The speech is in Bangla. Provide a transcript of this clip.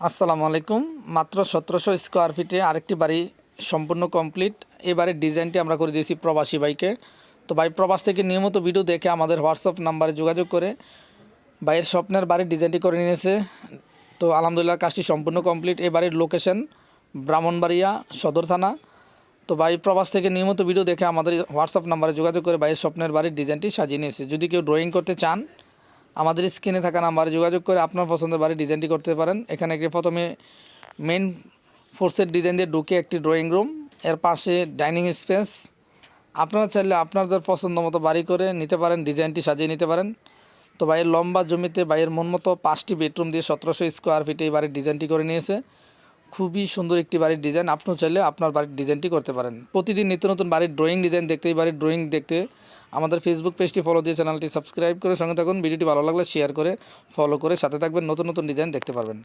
আসসালামু আলাইকুম। মাত্র সতেরোশো স্কোয়ার ফিটে আরেকটি বাড়ি সম্পূর্ণ কমপ্লিট। এই বাড়ির ডিজাইনটি আমরা করে দিয়েছি প্রবাসী বাইকে তো ভাই, প্রবাস থেকে নিয়মিত ভিডিও দেখে আমাদের হোয়াটসঅ্যাপ নাম্বারে যোগাযোগ করে ভাইয়ের স্বপ্নের বাড়ির ডিজাইনটি করে নিয়েছে। তো আলহামদুলিল্লাহ, কাজটি সম্পূর্ণ কমপ্লিট। এই বাড়ির লোকেশন ব্রাহ্মণবাড়িয়া সদর থানা। তো ভাই, প্রবাস থেকে নিয়মিত ভিডিও দেখে আমাদের হোয়াটসঅ্যাপ নাম্বারে যোগাযোগ করে ভাইয়ের স্বপ্নের বাড়ির ডিজাইনটি সাজিয়ে নিয়েছে। যদি কেউ ড্রয়িং করতে চান আমাদের স্ক্রিনে থাকা নাম্বারে যোগাযোগ করে আপনার পছন্দের বাড়ি ডিজাইনটি করতে পারেন। এখানে গিয়ে প্রথমে মেন ফোর্সের ডিজাইন দিয়ে ঢুকে একটি ড্রয়িং রুম এর পাশে ডাইনিং স্পেস আপনারা চাইলে আপনাদের পছন্দ মতো বাড়ি করে নিতে পারেন, ডিজাইনটি সাজিয়ে নিতে পারেন। তো ভাইয়ের লম্বা জমিতে ভাইয়ের মন মতো পাঁচটি বেডরুম দিয়ে সতেরোশো স্কোয়ার ফিটে এই বাড়ির ডিজাইনটি করে নিয়েছে। খুবই সুন্দর একটি বাড়ির ডিজাইন। আপনিও চাইলে আপনার বাড়ির ডিজাইনটি করতে পারেন। প্রতিদিন নিত্য নতুন বাড়ির ড্রয়িং ডিজাইন দেখতে, এই বাড়ির ড্রয়িং দেখতে আমাদের ফেসবুক পেজটি ফলো দিয়ে চ্যানেলটি সাবস্ক্রাইব করে সঙ্গে থাকুন। ভিডিওটি ভালো লাগলে শেয়ার করে ফলো করে সাথে থাকবেন। নতুন নতুন ডিজাইন দেখতে পারবেন।